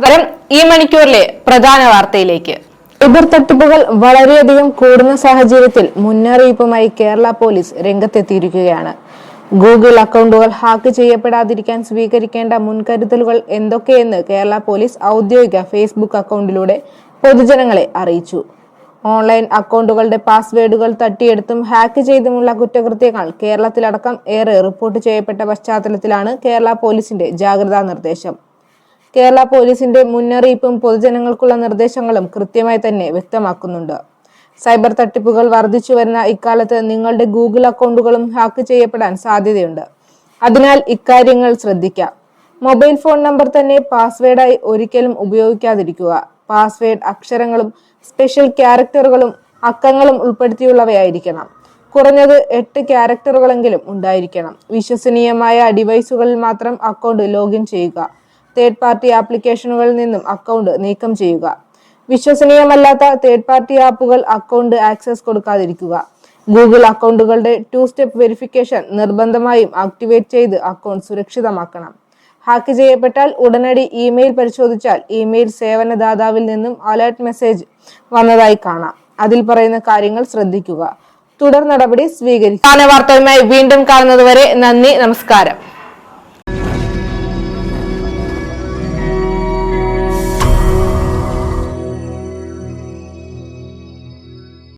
പ്രധാനം ഈ മണിക്കൂറിലെ പ്രധാന വാർത്തയിലേക്ക്. സൈബർ തട്ടിപ്പുകൾ വളരെയധികം കൂടുന്ന സാഹചര്യത്തിൽ മുന്നറിയിപ്പുമായി കേരള പോലീസ് രംഗത്തെത്തിയിരിക്കുകയാണ്. ഗൂഗിൾ അക്കൗണ്ടുകൾ ഹാക്ക് ചെയ്യപ്പെടാതിരിക്കാൻ സ്വീകരിക്കേണ്ട മുൻകരുതലുകൾ എന്തൊക്കെയെന്ന് കേരള പോലീസ് ഔദ്യോഗിക ഫേസ്ബുക്ക് അക്കൗണ്ടിലൂടെ പൊതുജനങ്ങളെ അറിയിച്ചു. ഓൺലൈൻ അക്കൗണ്ടുകളുടെ പാസ്വേഡുകൾ തട്ടിയെടുത്തും ഹാക്ക് ചെയ്തുമുള്ള കുറ്റകൃത്യങ്ങൾ കേരളത്തിലടക്കം ഏറെ റിപ്പോർട്ട് ചെയ്യപ്പെട്ട പശ്ചാത്തലത്തിലാണ് കേരള പോലീസിന്റെ ജാഗ്രതാ നിർദ്ദേശം. കേരള പോലീസിന്റെ മുന്നറിയിപ്പും പൊതുജനങ്ങൾക്കുള്ള നിർദ്ദേശങ്ങളും കൃത്യമായി തന്നെ വ്യക്തമാക്കുന്നുണ്ട്. സൈബർ തട്ടിപ്പുകൾ വർദ്ധിച്ചു വരുന്ന ഇക്കാലത്ത് നിങ്ങളുടെ ഗൂഗിൾ അക്കൗണ്ടുകളും ഹാക്ക് ചെയ്യപ്പെടാൻ സാധ്യതയുണ്ട്. അതിനാൽ ഇക്കാര്യങ്ങൾ ശ്രദ്ധിക്കാം. മൊബൈൽ ഫോൺ നമ്പർ തന്നെ പാസ്വേഡായി ഒരിക്കലും ഉപയോഗിക്കാതിരിക്കുക. പാസ്വേഡ് അക്ഷരങ്ങളും സ്പെഷ്യൽ ക്യാരക്ടറുകളും അക്കങ്ങളും ഉൾപ്പെടുത്തിയുള്ളവയായിരിക്കണം. കുറഞ്ഞത് എട്ട് ക്യാരക്ടറുകളെങ്കിലും ഉണ്ടായിരിക്കണം. വിശ്വസനീയമായ ഡിവൈസുകളിൽ മാത്രം അക്കൗണ്ട് ലോഗിൻ ചെയ്യുക. തേർഡ് പാർട്ടി ആപ്ലിക്കേഷനുകളിൽ നിന്നും അക്കൗണ്ട് നീക്കം ചെയ്യുക. വിശ്വസനീയമല്ലാത്ത തേർഡ് പാർട്ടി ആപ്പുകൾ അക്കൗണ്ട് ആക്സസ് കൊടുക്കാതിരിക്കുക. ഗൂഗിൾ അക്കൗണ്ടുകളുടെ ടു സ്റ്റെപ്പ് വെരിഫിക്കേഷൻ നിർബന്ധമായും ആക്ടിവേറ്റ് ചെയ്ത് അക്കൗണ്ട് സുരക്ഷിതമാക്കണം. ഹാക്ക് ചെയ്യപ്പെട്ടാൽ ഉടനടി ഇമെയിൽ പരിശോധിച്ചാൽ ഇമെയിൽ സേവനദാതാവിൽ നിന്നും അലേർട്ട് മെസ്സേജ് വന്നതായി കാണാം. അതിൽ പറയുന്ന കാര്യങ്ങൾ ശ്രദ്ധിക്കുക. തുടർ നടപടി സ്വീകരിക്കുക. വാർത്തയുമായി വീണ്ടും കാണുന്നതുവരെ നന്ദി നമസ്കാരം.